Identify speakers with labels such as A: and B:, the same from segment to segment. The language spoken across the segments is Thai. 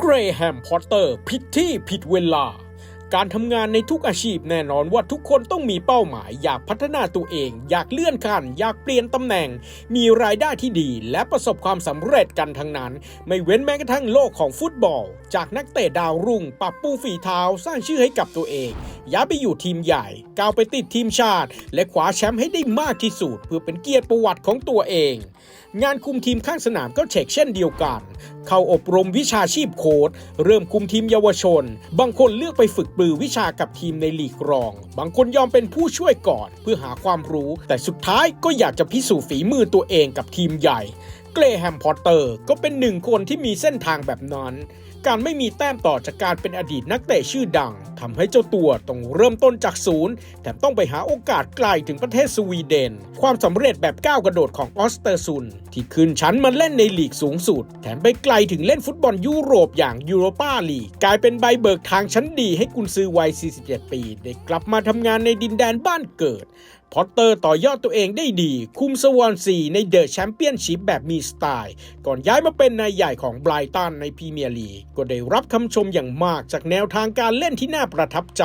A: เกรแฮมพอตเตอร์ ผิดที่ผิดเวลา การทำงานในทุกอาชีพแน่นอนว่าทุกคนต้องมีเป้าหมาย อยากพัฒนาตัวเอง อยากเลื่อนขั้นอยากเปลี่ยนตำแหน่ง มีรายได้ที่ดี และประสบความสำเร็จกันทั้งนั้น ไม่เว้นแม้กระทั่งโลกของฟุตบอล จากนักเตะดาวรุ่ง ปรับปรุงฝีเท้าสร้างชื่อให้กับตัวเองย้ายไปอยู่ทีมใหญ่ก้าวไปติดทีมชาติ และคว้าแชมป์ให้ได้มากที่สุด เพื่อเป็นเกียรติประวัติของตัวเอง งานคุมทีมข้างสนามก็เช็คเช่นเดียวกัน เข้าอบรมวิชาชีพโค้ดเริ่มคุมทีมเยาวชน บางคนเลือกไปฝึกปรือวิชากับทีมในลีกรอง บางคนยอมเป็นผู้ช่วยก่อน เพื่อหาความรู้ แต่สุดท้ายก็อยากจะพิสูจน์ฝีมือตัวเองกับทีมใหญ่ เกรแฮมพอตเตอร์ก็เป็นหนึ่งคนที่มีเส้นทางแบบนั้น การไม่มีแต้มต่อจากการเป็นอดีตนักเตะชื่อดังทำให้เจ้าตัวต้องเริ่มต้นจากศูนย์แถมต้องไปหาโอกาสไกลถึงประเทศสวีเดน ความสำเร็จแบบก้าวกระโดดของออสเตอร์ซุน ที่ขึ้นชั้นมาเล่นในลีกสูงสุด แถมไปไกลถึงเล่นฟุตบอลยุโรปอย่างยูโรปาลีกกลายเป็นใบเบิกทางชั้นดีให้กุนซือวัย 47 ปี ได้กลับมาทำงานในดินแดนบ้านเกิด พอตเตอร์ต่อยอดตัวเองได้ดี คุมสวอนซีในเดอะแชมเปี้ยนชิพแบบมีสไตล์ ก่อนย้ายมาเป็นนายใหญ่ของไบรตันในพรีเมียร์ลีกก็ได้รับคำชมอย่างมากจากแนวทางการเล่นที่น่าประทับใจ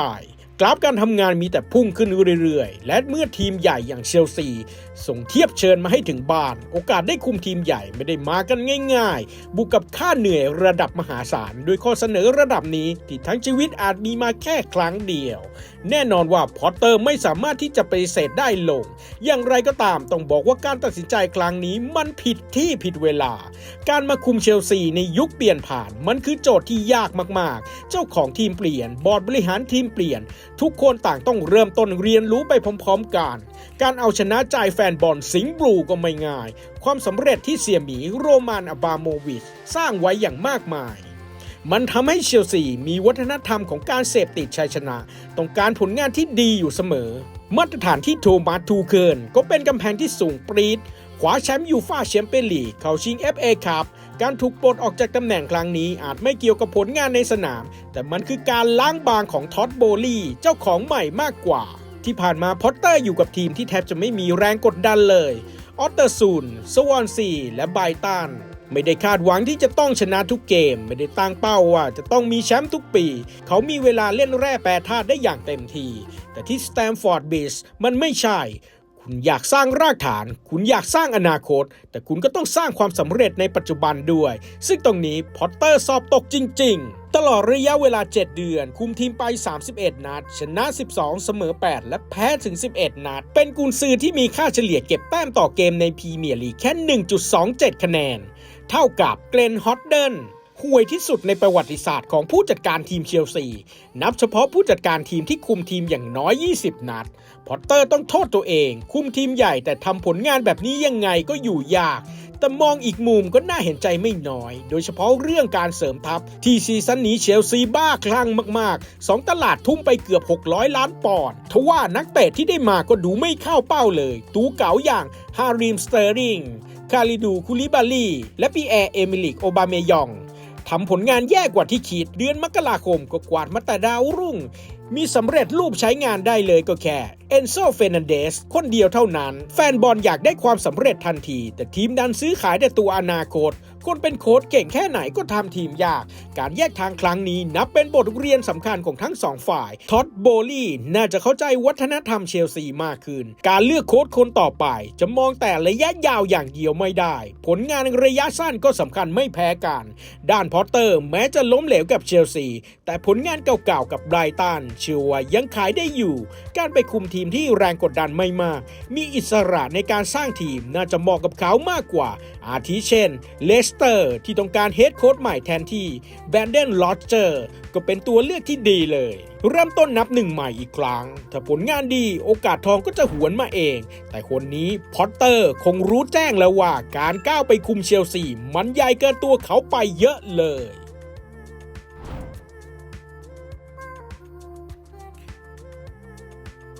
A: ราฟการทำงานมีแต่พุ่งขึ้นเรื่อยๆ และเมื่อทีมใหญ่อย่างเชลซี ส่งเทียบเชิญมาให้ถึงบ้าน โอกาสได้คุมทีมใหญ่ไม่ได้มากันง่ายๆบุกกับค่าเหนื่อยระดับมหาศาลด้วยข้อเสนอระดับนี้ที่ทั้งชีวิตอาจมีมาแค่ครั้งเดียว แน่นอนว่าพอตเตอร์ไม่สามารถที่จะปฏิเสธได้ลง อย่างไรก็ตามต้องบอกว่าการตัดสินใจครั้งนี้มันผิดที่ผิดเวลา การมาคุมเชลซีในยุคเปลี่ยนผ่านมันคือโจทย์ที่ยากมากๆ เจ้าของทีมเปลี่ยน บอร์ดบริหารทีมเปลี่ยนทุกคนต่างต้องเริ่มต้นเรียนรู้ไปพร้อมๆกัน การเอาชนะใจแฟนบอลสิงห์บลูก็ไม่ง่าย ความสำเร็จที่เสียหมีโรมานอบาโมวิชสร้างไว้อย่างมากมาย มันทำให้เชลซีมีวัฒนธรรมของการเสพติดชัยชนะ ต้องการผลงานที่ดีอยู่เสมอ มาตรฐานที่โทมัสทูเคิร์นก็เป็นกำแพงที่สูงปรีด ขวาแชมป์ยูฟ่าแชมเปี้ยนลีกเข้าชิง FA คัพการถูกปลดออกจากตำแหน่งครั้งนี้อาจไม่เกี่ยวกับผลงานในสนาม แต่มันคือการล้างบางของท็อตโบลี่เจ้าของใหม่มากกว่า ที่ผ่านมาพอตเตอร์อยู่กับทีมที่แทบจะไม่มีแรงกดดันเลยออตเตอร์ซูนสวอนซีและไบตันไม่ได้คาดหวังที่จะต้องชนะทุกเกม ไม่ได้ตั้งเป้าว่าจะต้องมีแชมป์ทุกปี เขามีเวลาเล่นแร่แปรธาตุได้อย่างเต็มทีแต่ที่สแตมฟอร์ดบิสมันไม่ใช่ คุณอยากสร้างรากฐาน คุณอยากสร้างอนาคต แต่คุณก็ต้องสร้างความสำเร็จในปัจจุบันด้วย ซึ่งตรงนี้พอตเตอร์สอบตกจริง ๆ ตลอดระยะเวลา 7 เดือน คุมทีมไป 31 นัด ชนะ 12 เสมอ 8 และแพ้ถึง 11 นัด เป็นกุนซือที่มีค่าเฉลี่ยเก็บแต้มต่อเกมในพรีเมียร์ลีกแค่ 1.27 คะแนน เท่ากับเกรนฮอตเดน ห่วยที่สุดในประวัติศาสตร์ของผู้จัดการทีมเชลซี นับเฉพาะผู้จัดการทีมที่คุมทีมอย่างน้อย 20 นัด พอตเตอร์ต้องโทษตัวเอง คุมทีมใหญ่แต่ทำผลงานแบบนี้ยังไงก็อยู่ยาก แต่มองอีกมุมก็น่าเห็นใจไม่น้อย โดยเฉพาะเรื่องการเสริมทัพ ที่ซีซั่นนี้เชลซีบ้าคลั่งมากๆสองตลาดทุ่มไปเกือบ 600 ล้านปอนด์ทว่านักเตะที่ได้มาก็ดูไม่เข้าเป้าเลย ตูเก๋าอย่างฮาริมสเตอร์ริงคาริดูคูลิบาลีและปีแอร์เอมิลิกโอบาเมยอง ทำผลงานแย่กว่าที่คิดเดือนมกราคมก็กวาดมาแต่ดาวรุ่ง มีสำเร็จรูปใช้งานได้เลยก็แค่เอนโซเฟนันเดสคนเดียวเท่านั้น แฟนบอลอยากได้ความสำเร็จทันที แต่ทีมดันซื้อขายแต่ตัวอนาคต คนเป็นโค้ชเก่งแค่ไหนก็ทำทีมยาก การแยกทางครั้งนี้นับเป็นบทเรียนสำคัญของทั้งสองฝ่ายท็อดโบลี่น่าจะเข้าใจวัฒนธรรมเชลซีมากขึ้น การเลือกโค้ชคนต่อไป จะมองแต่ระยะยาวอย่างเดียวไม่ได้ ผลงานระยะสั้นก็สำคัญไม่แพ้กัน ด้านพอตเตอร์แม้จะล้มเหลวกับเชลซี แต่ผลงานเก่าๆกับไบรตันเชื่อว่ายังขายได้อยู่ การไปคุมทีมที่แรงกดดันไม่มาก มีอิสระในการสร้างทีมน่าจะเหมาะกับเขามากกว่า อาทิเช่นเลสเตอร์ที่ต้องการเฮดโค้ชใหม่แทนที่แบนเดนลอเจอร์ก็เป็นตัวเลือกที่ดีเลย เริ่มต้นนับหนึ่งใหม่อีกครั้ง ถ้าผลงานดีโอกาสทองก็จะหวนมาเอง แต่คนนี้พอตเตอร์คงรู้แจ้งแล้วว่าการก้าวไปคุมเชลซี มันใหญ่เกินตัวเขาไปเยอะเลย